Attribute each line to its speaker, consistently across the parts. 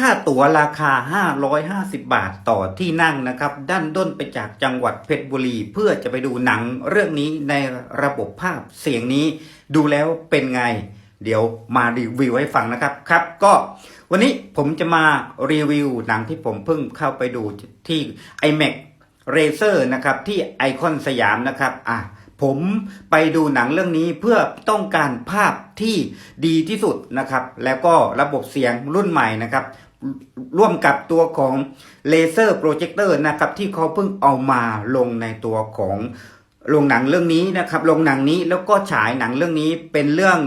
Speaker 1: ค่าตั๋วราคา 550 บาทต่อที่นั่งนะครับ ด้านด้นไปจากจังหวัดเพชรบุรี เพื่อจะไปดูหนังเรื่องนี้ในระบบภาพเสียงนี้ ดูแล้วเป็นไง เดี๋ยวมารีวิวให้ฟังนะครับครับ ก็วันนี้ผมจะมารีวิวหนังที่ผมเพิ่งเข้าไปดูที่ iMac Razer นะครับ ที่ไอคอนสยามนะครับอะผมไปดูหนังเรื่องนี้เพื่อต้องการภาพที่ดีที่สุดนะครับ แล้วก็ระบบเสียงรุ่นใหม่นะครับ ร่วมกับตัวของเลเซอร์โปรเจคเตอร์นะครับที่เขาเพิ่งเอามาลงในตัวของโรงหนังเรื่องนี้นะครับโรงหนังนี้แล้วก็ฉายหนังเรื่องนี้เป็นเรื่อง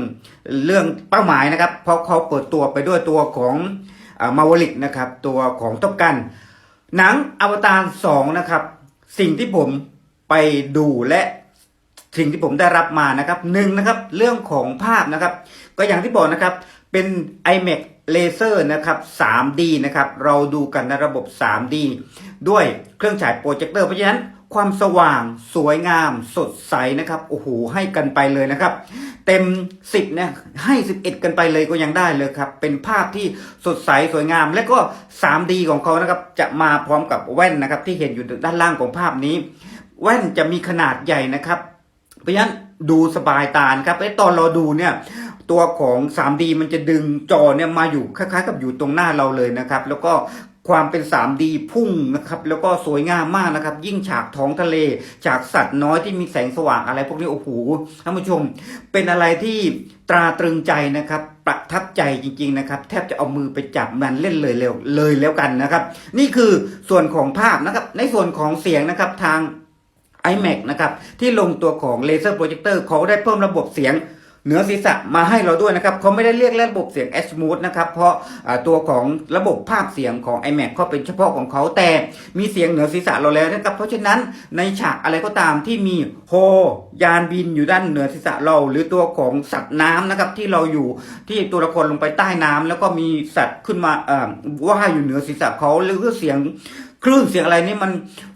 Speaker 1: เรื่องเป้าหมายนะครับ เพราะเขาเปิดตัวไปด้วยตัวของมาวลิกนะครับ ตัวของท็อปกัน หนังอวตารสองนะครับ สิ่งที่ผมไปดูและ สิ่งที่ผมได้รับมานะครับหนึ่งนะครับเรื่องของภาพนะครับ ก็อย่างที่บอกนะครับเป็น iMac Laser นะครับ 3D นะครับ เราดูกันในระบบ 3D ด้วยเครื่องฉายโปรเจคเตอร์ เพราะฉะนั้นความสว่างสวยงามสดใสนะครับ โอ้โห ให้กันไปเลยนะครับ เต็ม 10เนี่ยให้ 11 กันไปเลยก็ยังได้เลยครับ เป็นภาพที่สดใสสวยงาม และก็ 3D ของเขานะครับ จะมาพร้อมกับแว่นนะครับ ที่เห็นอยู่ด้านล่างของภาพนี้ แว่นจะมีขนาดใหญ่นะครับ เพราะฉะนั้นดูสบายตาครับไอ้ตอนเราดูเนี่ยตัวของ 3D มันจะดึงจอเนี่ยมาอยู่คล้ายๆ กับอยู่ตรงหน้าเราเลยนะครับ แล้วก็ความเป็น 3D พุ่งนะครับ แล้วก็สวยงามมากนะครับ ยิ่งฉากท้องทะเล ฉากสัตว์น้อยที่มีแสงสว่างอะไรพวกนี้โอ้โหท่านผู้ชม เป็นอะไรที่ตราตรึงใจนะครับ ประทับใจจริง ๆ นะครับ แทบจะเอามือไปจับมันเล่นเลยเร็วเลยแล้วกันนะครับ นี่คือส่วนของภาพนะครับ ในส่วนของเสียงนะครับทาง iMac นะครับที่ลงตัวของ Laser Projector เขาได้เพิ่มระบบเสียงเหนือศีรษะมาให้เราด้วยนะครับเขาไม่ได้เรียกระบบเสียง S m o o t h นะครับเพราะตัวของระบบภาพเสียงของ iMac เขาเป็นเฉพาะของเขาแต่มีเสียงเหนือศีรษะเราแล้วนะครับเพราะฉะนั้นในฉากอะไรก็ตามที่มีโฮยานบินอยู่ด้านเหนือศีรษะเรา หรือตัวของสัตว์น้ำนะครับที่เราอยู่ที่ตัวละครลงไปใต้น้ำแล้วก็มีสัตว์ขึ้นมาว่าอยู่เหนือศีรษะเขาหรือเสียง คลื่นเสียงอะไรนี่มัน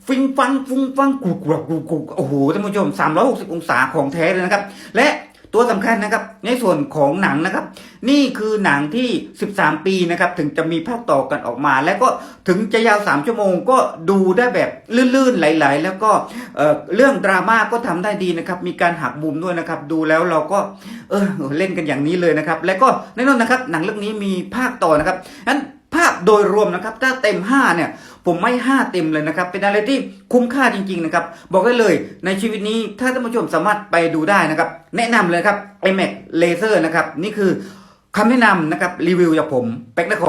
Speaker 1: ฟิงฟังฟุ้งฟังกุกกุกกุกกุกโอ้โหท่านผู้ชม 360 องศาของแท้เลยนะครับ และตัวสำคัญนะครับ ในส่วนของหนังนะครับ นี่คือหนังที่ 13 ปีนะครับ ถึงจะมีภาคต่อกันออกมา แล้วก็ถึงจะยาว 3 ชั่วโมงก็ดูได้แบบลื่นๆไหลๆ แล้วก็เอ่อเรื่องดราม่าก็ทำได้ดีนะครับ มีการหักมุมด้วยนะครับ ดูแล้วเราก็เออเล่นกันอย่างนี้เลยนะครับ และก็แน่นอนนะครับ หนังเรื่องนี้มีภาคต่อนะครับนั้น ภาพโดยรวมนะครับ ถ้าเต็ม 5 เนี่ย ผมไม่ 5 เต็มเลยนะครับ เป็นอะไรที่คุ้มค่าจริง ๆ นะครับ บอกได้เลยในชีวิตนี้ถ้าท่านผู้ชมสามารถไปดูได้นะครับ แนะนำเลยครับ iMac Laser นะครับ นี่คือคำแนะนำนะครับรีวิวจากผมเป็กนคร